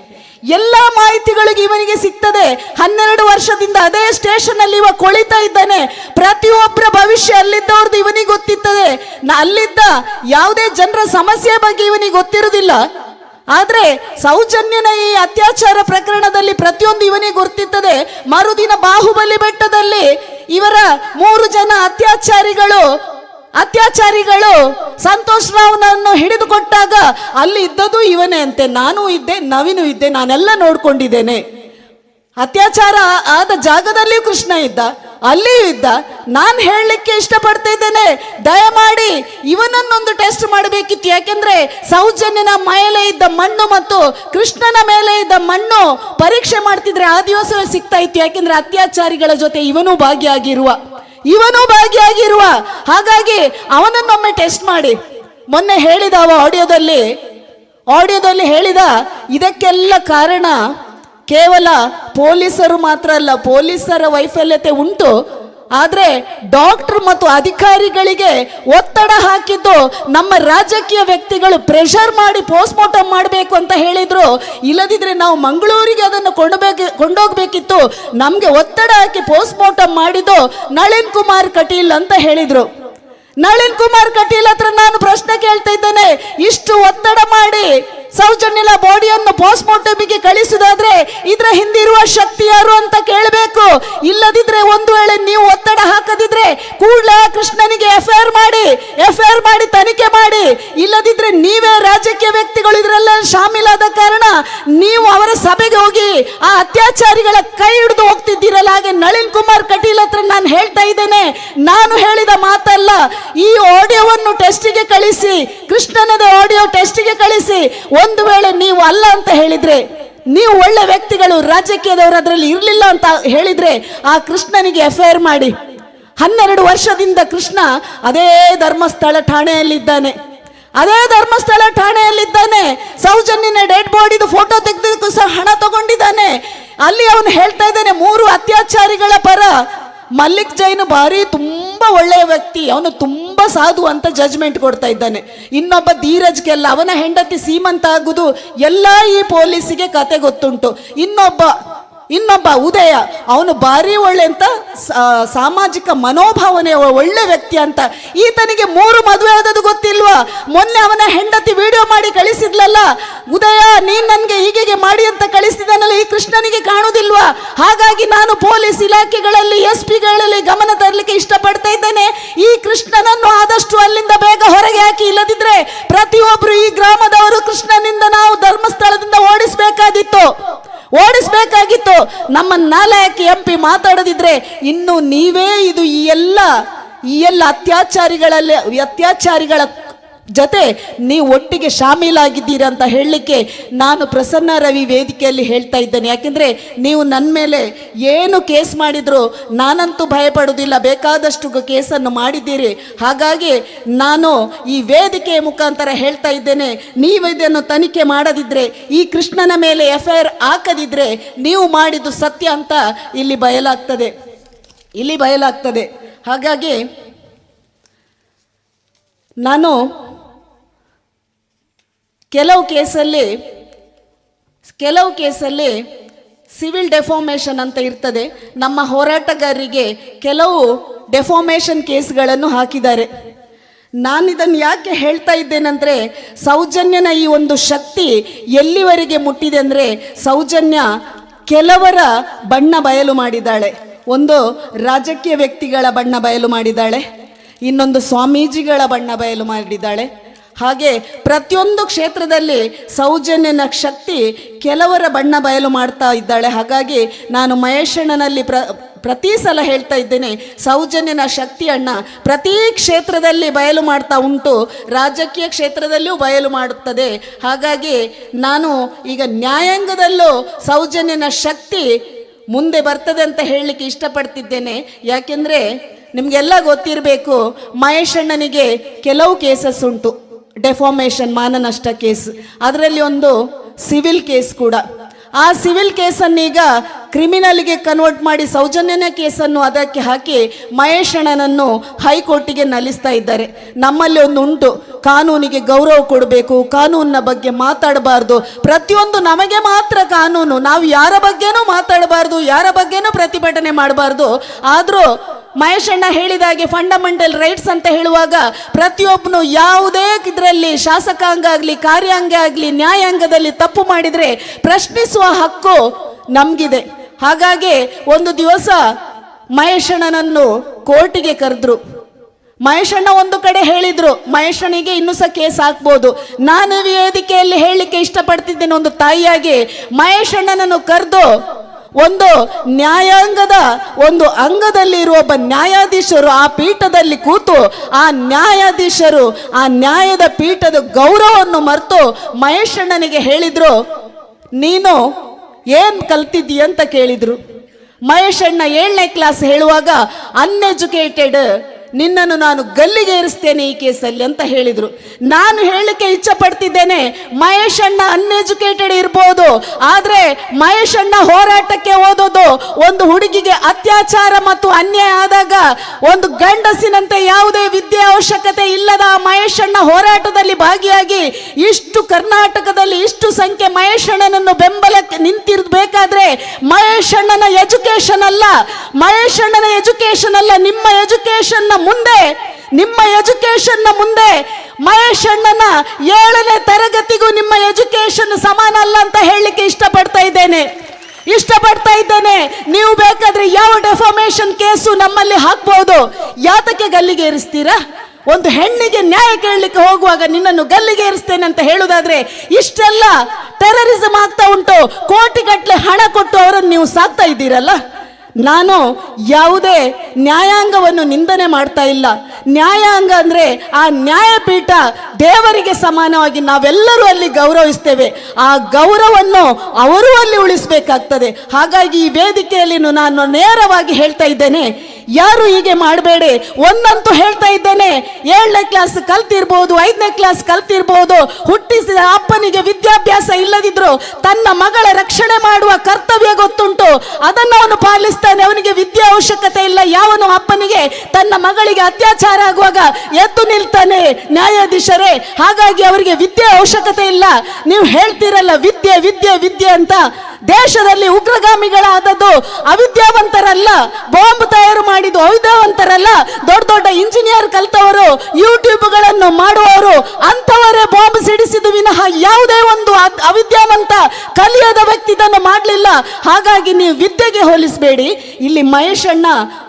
ಎಲ್ಲ ಮಾಹಿತಿಗಳಿಗೆ ಇವನಿಗೆ ಸಿಗ್ತದೆ. ಹನ್ನೆರಡು ವರ್ಷದಿಂದ ಅದೇ ಸ್ಟೇಷನ್ ಅಲ್ಲಿ ಇವ ಕೊಳಿತಾ ಇದ್ದಾನೆ. ಪ್ರತಿಯೊಬ್ಬರ ಭವಿಷ್ಯ ಅಲ್ಲಿದ್ದವ್ರದ್ದು ಇವನಿಗೆ ಗೊತ್ತಿತ್ತದೆ ಅಲ್ಲಿದ್ದ ಯಾವುದೇ ಜನರ ಸಮಸ್ಯೆ ಬಗ್ಗೆ ಇವನಿಗೆ ಗೊತ್ತಿರುವುದಿಲ್ಲ. ಆದ್ರೆ ಸೌಜನ್ಯನ ಈ ಅತ್ಯಾಚಾರ ಪ್ರಕರಣದಲ್ಲಿ ಪ್ರತಿಯೊಂದು ಇವನಿಗೆ ಗೊತ್ತಿತ್ತದೆ ಮರುದಿನ ಬಾಹುಬಲಿ ಬೆಟ್ಟದಲ್ಲಿ ಇವರ ಮೂರು ಜನ ಅತ್ಯಾಚಾರಿಗಳು ಅತ್ಯಾಚಾರಿಗಳು ಸಂತೋಷ್ ರಾವ್ನನ್ನು ಹಿಡಿದುಕೊಟ್ಟಾಗ ಅಲ್ಲಿ ಇದ್ದದ್ದು ಇವನೇ ಅಂತೆ. ನಾನು ಇದ್ದೆ, ನವೀನು ಇದ್ದೆ, ನಾನೆಲ್ಲ ನೋಡ್ಕೊಂಡಿದ್ದೇನೆ. ಅತ್ಯಾಚಾರ ಆದ ಜಾಗದಲ್ಲಿಯೂ ಕೃಷ್ಣ ಇದ್ದ. ಅಲ್ಲಿಯೂ ಇದ್ದ. ನಾನು ಹೇಳಲಿಕ್ಕೆ ಇಷ್ಟಪಡ್ತಾ ಇದ್ದೇನೆ. ದಯಮಾಡಿ ಇವನನ್ನೊಂದು ಟೆಸ್ಟ್ ಮಾಡಬೇಕಿತ್ತು. ಯಾಕೆಂದ್ರೆ ಸೌಜನ್ಯನ ಮೇಲೆ ಇದ್ದ ಮಣ್ಣು ಮತ್ತು ಕೃಷ್ಣನ ಮೇಲೆ ಇದ್ದ ಮಣ್ಣು ಪರೀಕ್ಷೆ ಮಾಡ್ತಿದ್ರೆ ಆ ದಿವಸವೇ ಸಿಗ್ತಾ ಇತ್ತು. ಯಾಕೆಂದ್ರೆ ಅತ್ಯಾಚಾರಿಗಳ ಜೊತೆ ಇವನು ಭಾಗಿಯಾಗಿರುವ. ಇವನು ಭಾಗಿಯಾಗಿರುವ. ಹಾಗಾಗಿ ಅವನನ್ನೊಮ್ಮೆ ಟೆಸ್ಟ್ ಮಾಡಿ. ಮೊನ್ನೆ ಹೇಳಿದ ಅವ ಆಡಿಯೋದಲ್ಲಿ ಆಡಿಯೋದಲ್ಲಿ ಹೇಳಿದ ಇದಕ್ಕೆಲ್ಲ ಕಾರಣ ಕೇವಲ ಪೊಲೀಸರು ಮಾತ್ರ ಅಲ್ಲ, ಪೊಲೀಸರ ವೈಫಲ್ಯತೆ ಉಂಟು. ಆದರೆ ಡಾಕ್ಟರ್ ಮತ್ತು ಅಧಿಕಾರಿಗಳಿಗೆ ಒತ್ತಡ ಹಾಕಿದ್ದು ನಮ್ಮ ರಾಜಕೀಯ ವ್ಯಕ್ತಿಗಳು ಪ್ರೆಷರ್ ಮಾಡಿ ಪೋಸ್ಟ್ ಮಾಡಬೇಕು ಅಂತ ಹೇಳಿದ್ರು. ಇಲ್ಲದಿದ್ದರೆ ನಾವು ಮಂಗಳೂರಿಗೆ ಅದನ್ನು ಕೊಂಡೋಗ ಕೊಂಡೋಗ್ಬೇಕಿತ್ತು. ನಮಗೆ ಒತ್ತಡ ಹಾಕಿ ಪೋಸ್ಟ್ ಮಾಡಿದ್ದು ನಳಿನ್ ಕುಮಾರ್ ಕಟೀಲ್ ಅಂತ ಹೇಳಿದ್ರು. ನಳಿನ್ ಕುಮಾರ್ ಕಟೀಲ್ ಹತ್ರ ನಾನು ಪ್ರಶ್ನೆ ಕೇಳ್ತಾ ಇದ್ದೇನೆ. ಇಷ್ಟು ಒತ್ತಡ ಮಾಡಿ ಸೌಜನ್ಯಲ ಬಾಡಿಯನ್ನು ಪೋಸ್ಟ್ ಮಾರ್ಟಮಿಗೆ ಕಳಿಸುದಾದ್ರೆ ಇದ್ರ ಹಿಂದಿರುವ ಶಕ್ತಿ ಯಾರು ಅಂತ ಕೇಳಬೇಕು. ಇಲ್ಲದಿದ್ರೆ ಒಂದು ವೇಳೆ ನೀವು ಒತ್ತಡ ಹಾಕದಿದ್ರೆ ಕೂಡಲೇ ಕೃಷ್ಣನಿಗೆ ಎಫ್ ಮಾಡಿ ಎಫ್ ಮಾಡಿ, ತನಿಖೆ ಮಾಡಿ. ಇಲ್ಲದಿದ್ರೆ ನೀವೇ ರಾಜಕೀಯ ವ್ಯಕ್ತಿಗಳು ಇದರೆಲ್ಲ ಶಾಮೀಲಾದ ಕಾರಣ ನೀವು ಅವರ ಸಭೆಗೆ ಹೋಗಿ ಆ ಅತ್ಯಾಚಾರಿಗಳ ಕೈ ಹಿಡಿದು ಹೋಗ್ತಿದ್ದೀರಲ್ಲ, ಹಾಗೆ ನಳಿನ್ ಕುಮಾರ್ ಕಟೀಲ್ ಹತ್ರ ನಾನು ಹೇಳ್ತಾ ಇದ್ದೇನೆ. ನಾನು ಹೇಳಿದ ಮಾತಲ್ಲ, ಈ ಆಡಿಯೋವನ್ನು ಟೆಸ್ಟಿಗೆ ಕಳಿಸಿ, ಕೃಷ್ಣನದ ಆಡಿಯೋ ಟೆಸ್ಟಿಗೆ ಕಳಿಸಿ. ಒಂದು ವೇಳೆ ನೀವು ಅಲ್ಲ ಅಂತ ಹೇಳಿದ್ರೆ, ನೀವು ಒಳ್ಳೆ ವ್ಯಕ್ತಿಗಳು ರಾಜಕೀಯದವರು ಅದರಲ್ಲಿ ಇರಲಿಲ್ಲ ಅಂತ ಹೇಳಿದ್ರೆ ಆ ಕೃಷ್ಣನಿಗೆ ಎಫ್ ಮಾಡಿ. ಹನ್ನೆರಡು ವರ್ಷದಿಂದ ಕೃಷ್ಣ ಅದೇ ಧರ್ಮಸ್ಥಳ ಠಾಣೆಯಲ್ಲಿದ್ದಾನೆ. ಅದೇ ಧರ್ಮಸ್ಥಳ ಠಾಣೆಯಲ್ಲಿದ್ದಾನೆ. ಸೌಜನ್ಯನ ಡೆಡ್ ಬಾಡಿದು ಫೋಟೋ ತೆಗೆದಕ್ಕೂ ಸಹ ಹಣ ತಗೊಂಡಿದ್ದಾನೆ. ಅಲ್ಲಿ ಅವನು ಹೇಳ್ತಾ ಇದ್ದಾನೆ, ಮೂರು ಅತ್ಯಾಚಾರಿಗಳ ಪರ ಮಲ್ಲಿಕ್ ಜೈನ್ ಭಾರಿ ತುಂಬ ಒಳ್ಳೆಯ ವ್ಯಕ್ತಿ, ಅವನು ತುಂಬ ಸಾಧು ಅಂತ ಜಜ್ಮೆಂಟ್ ಕೊಡ್ತಾ ಇದ್ದಾನೆ. ಇನ್ನೊಬ್ಬ ಧೀರಜ್ಗೆಲ್ಲ, ಅವನ ಹೆಂಡತಿ ಸೀಮಂತ ಆಗುದು, ಎಲ್ಲ ಈ ಪೊಲೀಸಿಗೆ ಕತೆ ಗೊತ್ತುಂಟು. ಇನ್ನೊಬ್ಬ ಇನ್ನೊಬ್ಬ ಉದಯ, ಅವನು ಭಾರಿ ಒಳ್ಳೆ ಅಂತ ಸಾಮಾಜಿಕ ಮನೋಭಾವನೆ ಒಳ್ಳೆ ವ್ಯಕ್ತಿ ಅಂತ. ಈತನಿಗೆ ಮೂರು ಮದುವೆ ಆದದ್ದು ಗೊತ್ತಿಲ್ವಾ? ಮೊನ್ನೆ ಅವನ ಹೆಂಡತಿ ವಿಡಿಯೋ ಮಾಡಿ ಕಳಿಸಿದ್ಲಲ್ಲ, ಉದಯ, ನೀನ್ ನನ್ಗೆ ಹೀಗೆ ಮಾಡಿ ಅಂತ ಕಳಿಸಿದಾನಲ್ಲ, ಈ ಕೃಷ್ಣನಿಗೆ ಕಾಣುದಿಲ್ವಾ? ಹಾಗಾಗಿ ನಾನು ಪೊಲೀಸ್ ಇಲಾಖೆಗಳಲ್ಲಿ ಎಸ್ ಪಿಗಳಲ್ಲಿ ಗಮನ ತರಲಿಕ್ಕೆ ಇಷ್ಟಪಡ್ತಾ ಇದ್ದೇನೆ. ಈ ಕೃಷ್ಣನನ್ನು ಆದಷ್ಟು ಅಲ್ಲಿಂದ ಬೇಗ ಹೊರಗೆ ಹಾಕಿ, ಇಲ್ಲದಿದ್ರೆ ಪ್ರತಿಯೊಬ್ಬರು ಈ ಗ್ರಾಮದವರು ಕೃಷ್ಣನಿಂದ ನಾವು ಧರ್ಮಸ್ಥಳದಿಂದ ಓಡಿಸ್ಬೇಕಾದಿತ್ತು. ಓಡಿಸ್ಬೇಕಾಗಿತ್ತು. ನಮ್ಮ ನಾಲಯಕ್ಕೆ ಎಂ ಪಿ ಮಾತಾಡದಿದ್ರೆ ಇನ್ನು ನೀವೇ ಇದು ಈ ಎಲ್ಲ ಈ ಎಲ್ಲ ಅತ್ಯಾಚಾರಿಗಳಲ್ಲಿ ಅತ್ಯಾಚಾರಿಗಳ ಜೊತೆ ನೀವು ಒಟ್ಟಿಗೆ ಶಾಮೀಲಾಗಿದ್ದೀರ ಅಂತ ಹೇಳಲಿಕ್ಕೆ ನಾನು ಪ್ರಸನ್ನ ರವಿ ವೇದಿಕೆಯಲ್ಲಿ ಹೇಳ್ತಾ ಇದ್ದೇನೆ. ಯಾಕೆಂದರೆ ನೀವು ನನ್ನ ಮೇಲೆ ಏನು ಕೇಸ್ ಮಾಡಿದರೂ ನಾನಂತೂ ಭಯಪಡೋದಿಲ್ಲ ಬೇಕಾದಷ್ಟು ಕೇಸನ್ನು ಮಾಡಿದ್ದೀರಿ. ಹಾಗಾಗಿ ನಾನು ಈ ವೇದಿಕೆಯ ಮುಖಾಂತರ ಹೇಳ್ತಾ ಇದ್ದೇನೆ. ನೀವು ಇದನ್ನು ತನಿಖೆ ಮಾಡದಿದ್ದರೆ ಈ ಕೃಷ್ಣನ ಮೇಲೆ ಎಫ್ ಐ ಆರ್ ಹಾಕದಿದ್ದರೆ ನೀವು ಮಾಡಿದ್ದು ಸತ್ಯ ಅಂತ ಇಲ್ಲಿ ಬಯಲಾಗ್ತದೆ. ಇಲ್ಲಿ ಬಯಲಾಗ್ತದೆ. ಹಾಗಾಗಿ ನಾನು ಕೆಲವು ಕೇಸಲ್ಲಿ ಕೆಲವು ಕೇಸಲ್ಲಿ ಸಿವಿಲ್ ಡೆಫಾರ್ಮೇಷನ್ ಅಂತ ಇರ್ತದೆ. ನಮ್ಮ ಹೋರಾಟಗಾರರಿಗೆ ಕೆಲವು ಡೆಫಾರ್ಮೇಷನ್ ಕೇಸ್ಗಳನ್ನು ಹಾಕಿದ್ದಾರೆ. ನಾನು ಇದನ್ನು ಯಾಕೆ ಹೇಳ್ತಾ ಇದ್ದೇನೆಂದರೆ, ಸೌಜನ್ಯನ ಈ ಒಂದು ಶಕ್ತಿ ಎಲ್ಲಿವರೆಗೆ ಮುಟ್ಟಿದೆ ಅಂದರೆ, ಸೌಜನ್ಯ ಕೆಲವರ ಬಣ್ಣ ಬಯಲು ಮಾಡಿದ್ದಾಳೆ. ಒಂದು ರಾಜಕೀಯ ವ್ಯಕ್ತಿಗಳ ಬಣ್ಣ ಬಯಲು ಮಾಡಿದ್ದಾಳೆ. ಇನ್ನೊಂದು ಸ್ವಾಮೀಜಿಗಳ ಬಣ್ಣ ಬಯಲು ಮಾಡಿದ್ದಾಳೆ. ಹಾಗೆ ಪ್ರತಿಯೊಂದು ಕ್ಷೇತ್ರದಲ್ಲಿ ಸೌಜನ್ಯನ ಶಕ್ತಿ ಕೆಲವರ ಬಣ್ಣ ಬಯಲು ಮಾಡ್ತಾ ಇದ್ದಾಳೆ. ಹಾಗಾಗಿ ನಾನು ಮಹೇಶಣ್ಣನಲ್ಲಿ ಪ್ರ, ಪ್ರತಿ ಸಲ ಹೇಳ್ತಾ ಇದ್ದೇನೆ, ಸೌಜನ್ಯನ ಶಕ್ತಿಯನ್ನ ಪ್ರತಿ ಕ್ಷೇತ್ರದಲ್ಲಿ ಬಯಲು ಮಾಡ್ತಾ ಉಂಟು, ರಾಜಕೀಯ ಕ್ಷೇತ್ರದಲ್ಲಿಯೂ ಬಯಲು ಮಾಡುತ್ತದೆ. ಹಾಗಾಗಿ ನಾನು ಈಗ ನ್ಯಾಯಾಂಗದಲ್ಲೂ ಸೌಜನ್ಯನ ಶಕ್ತಿ ಮುಂದೆ ಬರ್ತದೆ ಅಂತ ಹೇಳಲಿಕ್ಕೆ ಇಷ್ಟಪಡ್ತಿದ್ದೇನೆ. ಯಾಕೆಂದರೆ ನಿಮಗೆಲ್ಲ ಗೊತ್ತಿರಬೇಕು, ಮಹೇಶಣ್ಣನಿಗೆ ಕೆಲವು ಕೇಸಸ್ ಉಂಟು. ಡೆಫಾಮೇಷನ್ ಮಾನನಷ್ಟ ಕೇಸ್ ಅದರಲ್ಲಿ ಒಂದು ಸಿವಿಲ್ ಕೇಸ್ ಕೂಡ. ಆ ಸಿವಿಲ್ ಕೇಸನ್ನೀಗ ಕ್ರಿಮಿನಲ್ಗೆ ಕನ್ವರ್ಟ್ ಮಾಡಿ ಸೌಜನ್ಯನ ಕೇಸನ್ನು ಅದಕ್ಕೆ ಹಾಕಿ ಮಹೇಶ್ ಅಣ್ಣನನ್ನು ಹೈಕೋರ್ಟಿಗೆ ನಲಿಸ್ತಾ ಇದ್ದಾರೆ. ನಮ್ಮಲ್ಲಿ ಒಂದು ಉಂಟು. ಕಾನೂನಿಗೆ ಗೌರವ ಕೊಡಬೇಕು, ಕಾನೂನಿನ ಬಗ್ಗೆ ಮಾತಾಡಬಾರ್ದು. ಪ್ರತಿಯೊಂದು ನಮಗೆ ಮಾತ್ರ ಕಾನೂನು. ನಾವು ಯಾರ ಬಗ್ಗೆನೂ ಮಾತಾಡಬಾರ್ದು, ಯಾರ ಬಗ್ಗೆನೂ ಪ್ರತಿಭಟನೆ ಮಾಡಬಾರ್ದು. ಆದರೂ ಮಹೇಶ್ ಅಣ್ಣ ಹೇಳಿದಾಗೆ ಫಂಡಮೆಂಟಲ್ ರೈಟ್ಸ್ ಅಂತ ಹೇಳುವಾಗ ಪ್ರತಿಯೊಬ್ಬನು ಯಾವುದೇ ಇದರಲ್ಲಿ ಶಾಸಕಾಂಗ ಆಗಲಿ, ಕಾರ್ಯಾಂಗ ಆಗಲಿ, ನ್ಯಾಯಾಂಗದಲ್ಲಿ ತಪ್ಪು ಮಾಡಿದರೆ ಪ್ರಶ್ನಿಸುವ ಹಕ್ಕು ನಮಗಿದೆ. ಹಾಗಾಗಿ ಒಂದು ದಿವಸ ಮಹೇಶಣ್ಣನನ್ನು ಕೋರ್ಟಿಗೆ ಕರೆದ್ರು. ಮಹೇಶಣ್ಣ ಒಂದು ಕಡೆ ಹೇಳಿದ್ರು ಮಹೇಶಣ್ಣಿಗೆ ಇನ್ನೂ ಸಹ ಕೇಸ್ ಹಾಕ್ಬೋದು. ನಾನು ವೇದಿಕೆಯಲ್ಲಿ ಹೇಳಲಿಕ್ಕೆ ಇಷ್ಟಪಡ್ತಿದ್ದೇನೆ ಒಂದು ತಾಯಿಯಾಗಿ ಮಹೇಶಣ್ಣನನ್ನು ಕರೆದು ಒಂದು ನ್ಯಾಯಾಂಗದ ಒಂದು ಅಂಗದಲ್ಲಿ ಇರುವ ಒಬ್ಬ ನ್ಯಾಯಾಧೀಶರು ಆ ಪೀಠದಲ್ಲಿ ಕೂತು ಆ ನ್ಯಾಯಾಧೀಶರು ಆ ನ್ಯಾಯದ ಪೀಠದ ಗೌರವವನ್ನು ಮರೆತು ಮಹೇಶಣ್ಣನಿಗೆ ಹೇಳಿದ್ರು, ನೀನು ಏನ್ ಕಲ್ತಿದ್ದೀಯ ಅಂತ ಕೇಳಿದ್ರು. ಮಹೇಶಣ್ಣ ಏಳನೇ ಕ್ಲಾಸ್ ಹೇಳುವಾಗ ಅನ್ಎಜುಕೇಟೆಡ್ ನಿನ್ನನ್ನು ನಾನು ಗಲ್ಲಿಗೆ ಇರಿಸ್ತೇನೆ ಈ ಕೇಸಲ್ಲಿ ಅಂತ ಹೇಳಿದರು. ನಾನು ಹೇಳಲಿಕ್ಕೆ ಇಚ್ಛೆ ಪಡ್ತಿದ್ದೇನೆ ಮಹೇಶ್ ಅಣ್ಣ ಅನ್ಎಜುಕೇಟೆಡ್ ಇರ್ಬೋದು, ಆದರೆ ಮಹೇಶ್ ಅಣ್ಣ ಹೋರಾಟಕ್ಕೆ ಓದೋದು ಒಂದು ಹುಡುಗಿಗೆ ಅತ್ಯಾಚಾರ ಮತ್ತು ಅನ್ಯಾಯ ಆದಾಗ ಒಂದು ಗಂಡಸಿನಂತೆ ಯಾವುದೇ ವಿದ್ಯೆ ಅವಶ್ಯಕತೆ ಇಲ್ಲದ ಮಹೇಶ್ ಅಣ್ಣ ಹೋರಾಟದಲ್ಲಿ ಭಾಗಿಯಾಗಿ ಇಷ್ಟು ಕರ್ನಾಟಕದಲ್ಲಿ ಇಷ್ಟು ಸಂಖ್ಯೆ ಮಹೇಶ್ ಅಣ್ಣನನ್ನು ಬೆಂಬಲಕ್ಕೆ ನಿಂತಿರ್ಬೇಕಾದ್ರೆ ಮಹೇಶ್ ಅಣ್ಣನ ಎಜುಕೇಶನ್ ಅಲ್ಲ. ಮಹೇಶ್ ಅಣ್ಣನ ಎಜುಕೇಶನ್ ಅಲ್ಲ, ನಿಮ್ಮ ಎಜುಕೇಶನ್ ಮುಂದೆ, ನಿಮ್ಮ ಎಜುಕೇಶನ್ ಮುಂದೆ, ಮಹೇಶ್ ಅಣ್ಣನ ಏಳನೇ ತರಗತಿಗೂ ನಿಮ್ಮ ಎಜುಕೇಶನ್ ಸಮಾನ ಅಲ್ಲ ಅಂತ ಹೇಳಲಿಕ್ಕೆ ಇಷ್ಟಪಡ್ತಾ ಇದ್ದೇನೆ. ಇಷ್ಟಪಡ್ತಾ ಇದ್ದೇನೆ. ನೀವು ಬೇಕಾದ್ರೆ ಯಾವ ಡೆಫಾಮೇಶನ್ ಕೇಸು ನಮ್ಮಲ್ಲಿ ಹಾಕ್ಬಹುದು ಯಾತಕ್ಕೆ ಗಲ್ಲಿಗೆ ಏರಿಸ್ತೀರಾ? ಒಂದು ಹೆಣ್ಣಿಗೆ ನ್ಯಾಯ ಕೇಳಲಿಕ್ಕೆ ಹೋಗುವಾಗ ನಿನ್ನನ್ನು ಗಲ್ಲಿಗೆ ಏರಿಸ್ತೇನೆ ಅಂತ ಹೇಳುದಾದ್ರೆ ಇಷ್ಟೆಲ್ಲ ಟೆರರಿಸಮ್ ಆಗ್ತಾ ಉಂಟು. ಕೋಟಿಗಟ್ಟಲೆ ಹಣ ಕೊಟ್ಟು ಅವರನ್ನು ನೀವು ಸಾಕ್ತಾ ಇದ್ದೀರಲ್ಲ? ನಾನು ಯಾವುದೇ ನ್ಯಾಯಾಂಗವನ್ನು ನಿಂದನೆ ಮಾಡ್ತಾ ಇಲ್ಲ. ನ್ಯಾಯಾಂಗ ಅಂದರೆ ಆ ನ್ಯಾಯಪೀಠ ದೇವರಿಗೆ ಸಮಾನವಾಗಿ ನಾವೆಲ್ಲರೂ ಅಲ್ಲಿ ಗೌರವಿಸ್ತೇವೆ. ಆ ಗೌರವವನ್ನು ಅವರು ಅಲ್ಲಿ ಉಳಿಸಬೇಕಾಗ್ತದೆ. ಹಾಗಾಗಿ ಈ ವೇದಿಕೆಯಲ್ಲಿ ನಾನು ನೇರವಾಗಿ ಹೇಳ್ತಾ ಇದ್ದೇನೆ. ಯಾರು ಹೀಗೆ ಮಾಡಬೇಡಿ. ಒಂದಂತೂ ಹೇಳ್ತಾ ಇದ್ದೇನೆ. ಏಳನೇ ಕ್ಲಾಸ್ ಕಲ್ತಿರ್ಬೋದು, ಐದನೇ ಕ್ಲಾಸ್ ಕಲ್ತಿರ್ಬೋದು, ಹುಟ್ಟಿಸಿದ ಅಪ್ಪನಿಗೆ ವಿದ್ಯಾಭ್ಯಾಸ ಇಲ್ಲದಿದ್ರು ತನ್ನ ಮಗಳ ರಕ್ಷಣೆ ಮಾಡುವ ಕರ್ತವ್ಯ ಗೊತ್ತುಂಟು. ಅದನ್ನು ಅವನು ಪಾಲಿಸ್ತಾನೆ ಅವನಿಗೆ ವಿದ್ಯೆ ಅವಶ್ಯಕತೆ ಇಲ್ಲ. ಯಾವನು ಅಪ್ಪನಿಗೆ ತನ್ನ ಮಗಳಿಗೆ ಅತ್ಯಾಚಾರ ಆಗುವಾಗ ಎದ್ದು ನಿಲ್ತಾನೆ ನ್ಯಾಯಾಧೀಶರೇ. ಹಾಗಾಗಿ ಅವರಿಗೆ ವಿದ್ಯೆ ಅವಶ್ಯಕತೆ ಇಲ್ಲ. ನೀವು ಹೇಳ್ತೀರಲ್ಲ, ವಿದ್ಯೆ ವಿದ್ಯೆ ವಿದ್ಯೆ ಅಂತ. ದೇಶದಲ್ಲಿ ಉಗ್ರಗಾಮಿಗಳಾದದ್ದು ಅವಿದ್ಯಾವಂತರಲ್ಲ, ಬಾಂಬ್ ತಯಾರು ಮಾಡಿದ್ದು ಅವಿದ್ಯಾವಂತರಲ್ಲ, ದೊಡ್ಡ ದೊಡ್ಡ ಇಂಜಿನಿಯರ್ ಕಲ್ತವರು ಯೂಟ್ಯೂಬ್ಗಳನ್ನು ಮಾಡುವವರು ಅಂತವರೇ ಬಾಂಬ್ ಸಿಡಿಸಿದ ವಿನಃ ಯಾವುದೇ ಒಂದು ಅವಿದ್ಯಾವಂತ ಕಲಿಯದ ವ್ಯಕ್ತಿ ಇದನ್ನು ಮಾಡಲಿಲ್ಲ. ಹಾಗಾಗಿ ನೀವು ವಿದ್ಯೆಗೆ ಹೋಲಿಸಬೇಡಿ. ಇಲ್ಲಿ ಮಹೇಶಣ್ಣ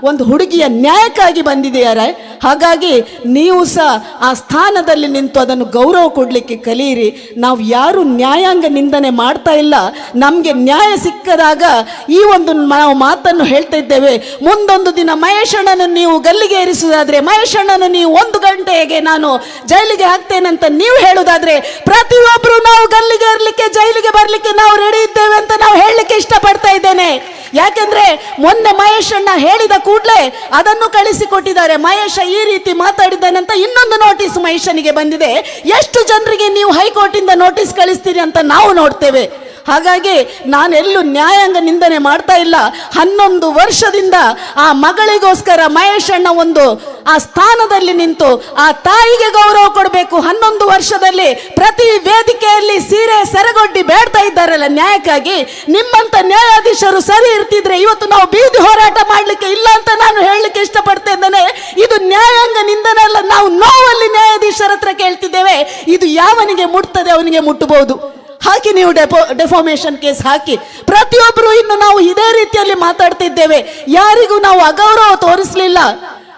ಒಂದು ಹುಡುಗಿಯ ನ್ಯಾಯಕ್ಕಾಗಿ ಬಂದಿದೆಯಾರೆ. ಹಾಗಾಗಿ ನೀವು ಸಹ ಆ ಸ್ಥಾನದಲ್ಲಿ ನಿಂತು ಅದನ್ನು ಗೌರವ ಕೊಡಲಿಕ್ಕೆ ಕಲಿಯಿರಿ. ನಾವು ಯಾರು ನ್ಯಾಯಾಂಗ ನಿಂದನೆ ಮಾಡ್ತಾ ಇಲ್ಲ. ನಮಗೆ ನ್ಯಾಯ ಸಿಕ್ಕದಾಗ ಈ ಒಂದು ನಾವು ಮಾತನ್ನು ಹೇಳ್ತಾ ಇದ್ದೇವೆ. ಮುಂದೊಂದು ದಿನ ಮಹೇಶಣ್ಣನನ್ನು ನೀವು ಗಲ್ಲಿಗೆ ಏರಿಸುವುದಾದ್ರೆ ಮಹೇಶಣ್ಣನು ನೀವು ಒಂದು ಗಂಟೆಗೆ ನಾನು ಜೈಲಿಗೆ ಹಾಕ್ತೇನೆ ಅಂತ ನೀವು ಹೇಳುವುದಾದ್ರೆ ಪ್ರತಿಯೊಬ್ಬರು ನಾವು ಗಲ್ಲಿಗೆ ಇರಲಿಕ್ಕೆ ಜೈಲಿಗೆ ಬರಲಿಕ್ಕೆ ನಾವು ರೆಡಿ ಇದ್ದೇವೆ ಅಂತ ನಾವು ಹೇಳಲಿಕ್ಕೆ ಇಷ್ಟಪಡ್ತಾ ಇದ್ದೇನೆ. ಯಾಕೆಂದ್ರೆ ಮೊನ್ನೆ ಮಹೇಶಣ್ಣ ಹೇಳಿದ ಕೂಡಲೇ ಅದನ್ನು ಕಳಿಸಿಕೊಟ್ಟಿದ್ದಾರೆ. ಮಹೇಶ ಈ ರೀತಿ ಮಾತಾಡಿದ್ದಾನಂತ ಇನ್ನೊಂದು ನೋಟಿಸ್ ಮಹೇಶನಿಗೆ ಬಂದಿದೆ. ಎಷ್ಟು ಜನರಿಗೆ ನೀವು ಹೈಕೋರ್ಟಿಂದ ನೋಟಿಸ್ ಕಳಿಸ್ತೀರಿ ಅಂತ ನಾವು ನೋಡ್ತೇವೆ. ಹಾಗಾಗಿ ನಾನೆಲ್ಲೂ ನ್ಯಾಯಾಂಗ ನಿಂದನೆ ಮಾಡ್ತಾ ಇಲ್ಲ. ಹನ್ನೊಂದು ವರ್ಷದಿಂದ ಆ ಮಗಳಿಗೋಸ್ಕರ ಮಹೇಶಣ್ಣ ಒಂದು ಆ ಸ್ಥಾನದಲ್ಲಿ ನಿಂತು ಆ ತಾಯಿಗೆ ಗೌರವ ಕೊಡಬೇಕು. ಹನ್ನೊಂದು ವರ್ಷದಲ್ಲಿ ಪ್ರತಿ ವೇದಿಕೆಯಲ್ಲಿ ಸೀರೆ ಸೆರಗೊಡ್ಡಿ ಬೇಡ್ತಾ ಇದ್ದಾರಲ್ಲ, ನ್ಯಾಯಕ್ಕಾಗಿ? ನಿಮ್ಮಂತ ನ್ಯಾಯಾಧೀಶರು ಸರಿ ಇರ್ತಿದ್ರೆ ಇವತ್ತು ನಾವು ಬೀದಿ ಹೋರಾಟ ಮಾಡಲಿಕ್ಕೆ ಇಲ್ಲ ಅಂತ ನಾನು ಹೇಳಲಿಕ್ಕೆ ಇಷ್ಟಪಡ್ತಾ ಇದ್ದೇನೆ ಇದು ನ್ಯಾಯಾಂಗ ನಿಂದನೆ ಅಲ್ಲ ನಾವು ನೋವಲ್ಲಿ ನ್ಯಾಯಾಧೀಶರ ಹತ್ರ ಕೇಳ್ತಿದ್ದೇವೆ. ಇದು ಯಾವನಿಗೆ ಮುಟ್ತದೆ ಅವನಿಗೆ ಮುಟ್ಟಬಹುದು. ಹಾಕಿ ನೀವು ಡೆಫೋ ಡೆಫಾಮೇಷನ್ ಕೇಸ್ ಹಾಕಿ. ಪ್ರತಿಯೊಬ್ಬರು ಇನ್ನು ನಾವು ಇದೇ ರೀತಿಯಲ್ಲಿ ಮಾತಾಡ್ತಿದ್ದೇವೆ. ಯಾರಿಗೂ ನಾವು ಅಗೌರವ ತೋರಿಸಲಿಲ್ಲ.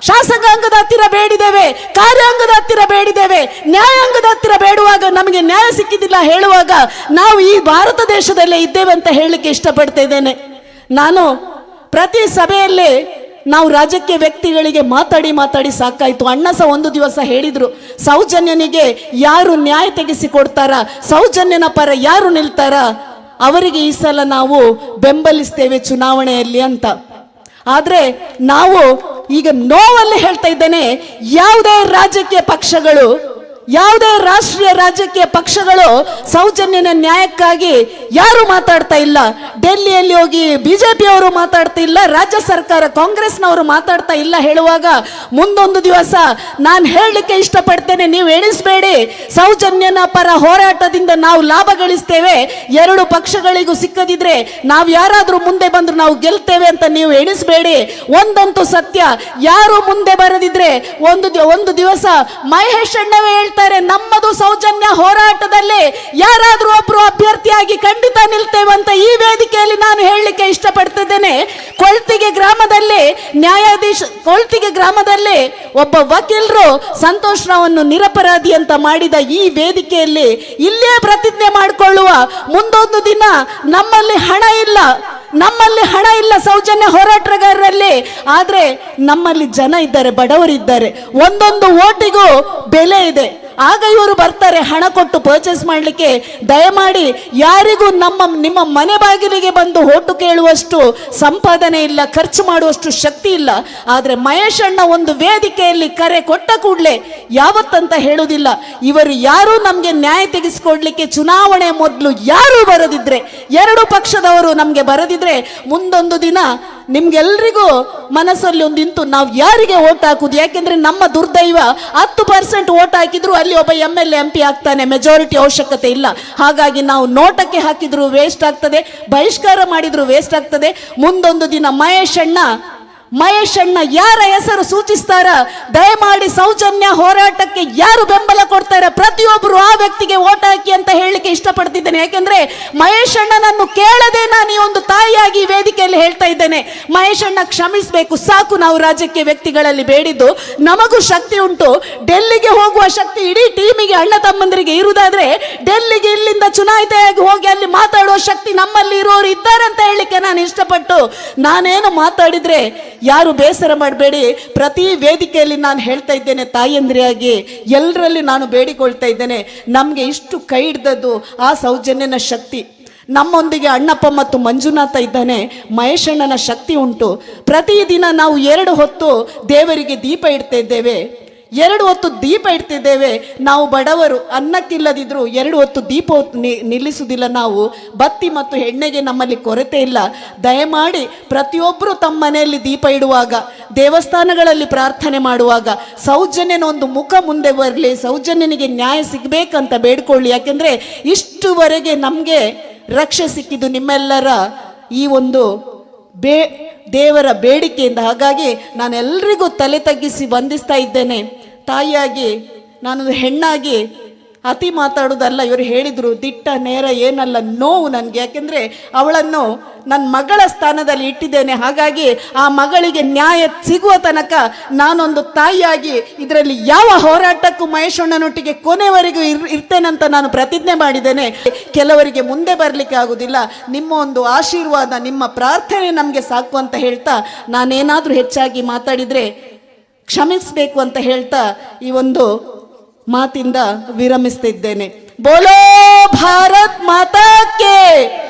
ಶಾಸಕಾಂಗದ ಹತ್ತಿರ ಬೇಡಿದ್ದೇವೆ ಕಾರ್ಯಾಂಗದ ಹತ್ತಿರ ಬೇಡಿದ್ದೇವೆ ನ್ಯಾಯಾಂಗದ ಹತ್ತಿರ ಬೇಡುವಾಗ ನಮಗೆ ನ್ಯಾಯ ಸಿಕ್ಕಿದ್ದಿಲ್ಲ ಹೇಳುವಾಗ ನಾವು ಈ ಭಾರತ ದೇಶದಲ್ಲೇ ಇದ್ದೇವೆ ಅಂತ ಹೇಳಲಿಕ್ಕೆ ಇಷ್ಟಪಡ್ತಾ ಇದ್ದೇನೆ. ನಾನು ಪ್ರತಿ ಸಭೆಯಲ್ಲಿ ನಾವು ರಾಜಕೀಯ ವ್ಯಕ್ತಿಗಳಿಗೆ ಮಾತಾಡಿ ಮಾತಾಡಿ ಸಾಕಾಯಿತು. ಅಣ್ಣ ಸಹ ಒಂದು ದಿವಸ ಹೇಳಿದರು, ಸೌಜನ್ಯನಿಗೆ ಯಾರು ನ್ಯಾಯ ತೆಗೆಸಿಕೊಡ್ತಾರ, ಸೌಜನ್ಯನ ಪರ ಯಾರು ನಿಲ್ತಾರ, ಅವರಿಗೆ ಈ ಸಲ ನಾವು ಬೆಂಬಲಿಸ್ತೇವೆ ಚುನಾವಣೆಯಲ್ಲಿ ಅಂತ. ಆದ್ರೆ ನಾವು ಈಗ ನೋವಲ್ಲಿ ಹೇಳ್ತಾ ಇದ್ದೇನೆ ಯಾವುದೇ ರಾಜಕೀಯ ಪಕ್ಷಗಳು ಯಾವುದೇ ರಾಷ್ಟ್ರೀಯ ರಾಜಕೀಯ ಪಕ್ಷಗಳು ಸೌಜನ್ಯನ ನ್ಯಾಯಕ್ಕಾಗಿ ಯಾರು ಮಾತಾಡ್ತಾ ಇಲ್ಲ. ಡೆಲ್ಲಿಯಲ್ಲಿ ಹೋಗಿ ಬಿಜೆಪಿಯವರು ಮಾತಾಡ್ತಾ ಇಲ್ಲ, ರಾಜ್ಯ ಸರ್ಕಾರ ಕಾಂಗ್ರೆಸ್ನವರು ಮಾತಾಡ್ತಾ ಇಲ್ಲ ಹೇಳುವಾಗ ಮುಂದೊಂದು ದಿವಸ ನಾನು ಹೇಳಲಿಕ್ಕೆ ಇಷ್ಟಪಡ್ತೇನೆ, ನೀವು ಎಣಿಸ್ಬೇಡಿ. ಸೌಜನ್ಯನ ಪರ ಹೋರಾಟದಿಂದ ನಾವು ಲಾಭ ಗಳಿಸ್ತೇವೆ. ಎರಡು ಪಕ್ಷಗಳಿಗೂ ಸಿಕ್ಕದಿದ್ರೆ ನಾವು ಯಾರಾದರೂ ಮುಂದೆ ಬಂದ್ರು ನಾವು ಗೆಲ್ತೇವೆ ಅಂತ ನೀವು ಎಣಿಸ್ಬೇಡಿ. ಒಂದಂತೂ ಸತ್ಯ. ಯಾರು ಮುಂದೆ ಬರದಿದ್ರೆ ಒಂದು ಒಂದು ದಿವಸ ಮಹೇಶ್ ಅಣ್ಣವೇ ನಮ್ಮದು ಸೌಜನ್ಯ ಹೋರಾಟದಲ್ಲಿ ಯಾರಾದರೂ ಒಬ್ರು ಅಭ್ಯರ್ಥಿಯಾಗಿ ಖಂಡಿತ ನಿಲ್ತೇವೆ ಅಂತ ಈ ವೇದಿಕೆಯಲ್ಲಿ ನಾನು ಹೇಳಲಿಕ್ಕೆ ಇಷ್ಟಪಡ್ತಿದ್ದೇನೆ. ಕೊಳ್ತಿಗೆ ಗ್ರಾಮದಲ್ಲಿ ನ್ಯಾಯಾಧೀಶ, ಕೊಳ್ತಿಗೆ ಗ್ರಾಮದಲ್ಲಿ ಒಬ್ಬ ವಕೀಲರು ಸಂತೋಷ್ ನಿರಪರಾಧಿ ಅಂತ ಮಾಡಿದ ಈ ವೇದಿಕೆಯಲ್ಲಿ ಇಲ್ಲೇ ಪ್ರತಿಜ್ಞೆ ಮಾಡಿಕೊಳ್ಳುವ ಮುಂದೊಂದು ದಿನ ನಮ್ಮಲ್ಲಿ ಹಣ ಇಲ್ಲ. ನಮ್ಮಲ್ಲಿ ಹಣ ಇಲ್ಲ ಸೌಜನ್ಯ ಹೋರಾಟಗಾರರಲ್ಲಿ. ಆದರೆ ನಮ್ಮಲ್ಲಿ ಜನ ಇದ್ದಾರೆ, ಬಡವರಿದ್ದಾರೆ. ಒಂದೊಂದು ಓಟಿಗೂ ಬೆಲೆ ಇದೆ. ಆಗ ಇವರು ಬರ್ತಾರೆ, ಹಣ ಕೊಟ್ಟು ಪರ್ಚೇಸ್ ಮಾಡಲಿಕ್ಕೆ. ದಯಮಾಡಿ ಯಾರಿಗೂ ನಮ್ಮ, ನಿಮ್ಮ ಮನೆ ಬಾಗಿಲಿಗೆ ಬಂದು ಹೋಟು ಕೇಳುವಷ್ಟು ಸಂಪಾದನೆ ಇಲ್ಲ, ಖರ್ಚು ಮಾಡುವಷ್ಟು ಶಕ್ತಿ ಇಲ್ಲ. ಆದರೆ ಮಹೇಶ್ ಅಣ್ಣ ಒಂದು ವೇದಿಕೆಯಲ್ಲಿ ಕರೆ ಕೊಟ್ಟ ಕೂಡಲೇ ಯಾವತ್ತಂತ ಹೇಳುವುದಿಲ್ಲ. ಇವರು ಯಾರೂ ನಮಗೆ ನ್ಯಾಯ ತೆಗೆಸಿಕೊಡ್ಲಿಕ್ಕೆ ಚುನಾವಣೆ ಮೊದಲು ಯಾರೂ ಬರದಿದ್ರೆ, ಎರಡು ಪಕ್ಷದವರು ನಮಗೆ ಬರದಿದ್ರೆ ಮುಂದೊಂದು ದಿನ ನಿಮ್ಗೆಲ್ರಿಗೂ ಮನಸ್ಸಲ್ಲಿ ಒಂದು ನಿಂತು ನಾವು ಯಾರಿಗೆ ಓಟ್ ಹಾಕುದು? ಯಾಕೆಂದ್ರೆ ನಮ್ಮ ದುರ್ದೈವ ಹತ್ತು ಪರ್ಸೆಂಟ್ ಓಟ್ ಹಾಕಿದ್ರು ಅಲ್ಲಿ ಒಬ್ಬ ಎಂ ಎಲ್ ಎಂ ಪಿ ಆಗ್ತಾನೆ. ಮೆಜಾರಿಟಿ ಅವಶ್ಯಕತೆ ಇಲ್ಲ. ಹಾಗಾಗಿ ನಾವು ನೋಟಕ್ಕೆ ಹಾಕಿದ್ರು ವೇಸ್ಟ್ ಆಗ್ತದೆ, ಬಹಿಷ್ಕಾರ ಮಾಡಿದ್ರು ವೇಸ್ಟ್ ಆಗ್ತದೆ. ಮುಂದೊಂದು ದಿನ ಮಹೇಶ್ ಅಣ್ಣ ಮಹೇಶ್ ಅಣ್ಣ ಯಾರ ಹೆಸರು ಸೂಚಿಸ್ತಾರ, ದಯಮಾಡಿ ಸೌಜನ್ಯ ಹೋರಾಟಕ್ಕೆ ಯಾರು ಬೆಂಬಲ ಕೊಡ್ತಾರ, ಪ್ರತಿಯೊಬ್ಬರು ಆ ವ್ಯಕ್ತಿಗೆ ಓಟ್ ಹಾಕಿ ಅಂತ ಹೇಳಲಿಕ್ಕೆ ಇಷ್ಟಪಡ್ತಿದ್ದೇನೆ. ಯಾಕೆಂದ್ರೆ ಮಹೇಶ್ ಅಣ್ಣನನ್ನು ಕೇಳದೆ ನಾನು ಈ ಒಂದು ತಾಯಿಯಾಗಿ ವೇದಿಕೆಯಲ್ಲಿ ಹೇಳ್ತಾ ಇದ್ದೇನೆ. ಮಹೇಶ್ ಅಣ್ಣ ಕ್ಷಮಿಸಬೇಕು, ಸಾಕು ನಾವು ರಾಜಕೀಯ ವ್ಯಕ್ತಿಗಳಲ್ಲಿ ಬೇಡಿದ್ದು. ನಮಗೂ ಶಕ್ತಿ ಉಂಟು. ಡೆಲ್ಲಿಗೆ ಹೋಗುವ ಶಕ್ತಿ ಇಡೀ ಟೀಮಿಗೆ ಅಣ್ಣ ತಮ್ಮಂದರಿಗೆ ಇರುವುದಾದ್ರೆ, ಡೆಲ್ಲಿಗೆ ಇಲ್ಲಿಂದ ಚುನಾಯಿತೆಯಾಗಿ ಹೋಗಿ ಅಲ್ಲಿ ಮಾತಾಡುವ ಶಕ್ತಿ ನಮ್ಮಲ್ಲಿ ಇರೋರು ಇದ್ದಾರೆ ಅಂತ ಹೇಳಲಿಕ್ಕೆ ನಾನು ಇಷ್ಟಪಟ್ಟು ನಾನೇನು ಮಾತಾಡಿದ್ರೆ ಯಾರು ಬೇಸರ ಮಾಡಬೇಡಿ. ಪ್ರತಿ ವೇದಿಕೆಯಲ್ಲಿ ನಾನು ಹೇಳ್ತಾ ಇದ್ದೇನೆ ತಾಯಂದ್ರಿಯಾಗಿ ಎಲ್ಲರಲ್ಲಿ ನಾನು ಬೇಡಿಕೊಳ್ತಾ ಇದ್ದೇನೆ, ನಮಗೆ ಇಷ್ಟು ಕೈ ಹಿಡ್ದದ್ದು ಆ ಸೌಜನ್ಯನ ಶಕ್ತಿ. ನಮ್ಮೊಂದಿಗೆ ಅಣ್ಣಪ್ಪ ಮತ್ತು ಮಂಜುನಾಥ ಇದ್ದಾನೆ ಮಹೇಶಣ್ಣನ ಶಕ್ತಿ ಉಂಟು. ಪ್ರತಿದಿನ ನಾವು ಎರಡು ಹೊತ್ತು ದೇವರಿಗೆ ದೀಪ ಇಡ್ತಾ ಇದ್ದೇವೆ. ಎರಡು ಹೊತ್ತು ದೀಪ ಇಡ್ತಿದ್ದೇವೆ. ನಾವು ಬಡವರು ಅನ್ನಕ್ಕಿಲ್ಲದಿದ್ದರೂ ಎರಡು ಹೊತ್ತು ದೀಪ ನಿಲ್ಲಿಸುವುದಿಲ್ಲ ನಾವು. ಬತ್ತಿ ಮತ್ತು ಎಣ್ಣೆಗೆ ನಮ್ಮಲ್ಲಿ ಕೊರತೆ ಇಲ್ಲ. ದಯಮಾಡಿ ಪ್ರತಿಯೊಬ್ಬರು ತಮ್ಮ ಮನೆಯಲ್ಲಿ ದೀಪ ಇಡುವಾಗ, ದೇವಸ್ಥಾನಗಳಲ್ಲಿ ಪ್ರಾರ್ಥನೆ ಮಾಡುವಾಗ, ಸೌಜನ್ಯನ ಒಂದು ಮುಖ ಮುಂದೆ ಬರಲಿ, ಸೌಜನ್ಯನಿಗೆ ನ್ಯಾಯ ಸಿಗಬೇಕಂತ ಬೇಡ್ಕೊಳ್ಳಿ. ಯಾಕೆಂದರೆ ಇಷ್ಟುವರೆಗೆ ನಮಗೆ ರಕ್ಷೆ ಸಿಕ್ಕಿದ್ದು ನಿಮ್ಮೆಲ್ಲರ ಈ ಒಂದು ಬೇ ದೇವರ ಬೇಡಿಕೆಯಿಂದ ಹಾಗಾಗಿ ನಾನೆಲ್ಲರಿಗೂ ತಲೆ ತಗ್ಗಿಸಿ ವಂದಿಸ್ತಾ ಇದ್ದೇನೆ. ತಾಯಿಯಾಗಿ ನಾನು ಹೆಣ್ಣಾಗಿ ಅತಿ ಮಾತಾಡೋದಲ್ಲ, ಇವರು ಹೇಳಿದರು, ದಿಟ್ಟ, ನೇರ, ಏನಲ್ಲ, ನೋವು ನನಗೆ ಯಾಕೆಂದರೆ ಅವಳನ್ನು ನನ್ನ ಮಗಳ ಸ್ಥಾನದಲ್ಲಿ ಇಟ್ಟಿದ್ದೇನೆ. ಹಾಗಾಗಿ ಆ ಮಗಳಿಗೆ ನ್ಯಾಯ ಸಿಗುವ ತನಕ ನಾನೊಂದು ತಾಯಿಯಾಗಿ ಇದರಲ್ಲಿ ಯಾವ ಹೋರಾಟಕ್ಕೂ ಮಹೇಶಣ್ಣನೊಟ್ಟಿಗೆ ಕೊನೆವರೆಗೂ ಇರ್, ಇರ್ತೇನಂತ ನಾನು ಪ್ರತಿಜ್ಞೆ ಮಾಡಿದ್ದೇನೆ. ಕೆಲವರಿಗೆ ಮುಂದೆ ಬರಲಿಕ್ಕೆ ಆಗೋದಿಲ್ಲ. ನಿಮ್ಮ ಒಂದು ಆಶೀರ್ವಾದ, ನಿಮ್ಮ ಪ್ರಾರ್ಥನೆ ನಮಗೆ ಸಾಕು ಅಂತ ಹೇಳ್ತಾ ನಾನೇನಾದರೂ ಹೆಚ್ಚಾಗಿ ಮಾತಾಡಿದರೆ ಕ್ಷಮಿಸಬೇಕು ಅಂತ ಹೇಳ್ತಾ ಈ ಒಂದು ಮಾತಿಂದ ವಿರಮಿಸ್ತಿದ್ದೇನೆ. ಬೋಲೋ ಭಾರತ್ ಮಾತಾಕ್ಕೆ!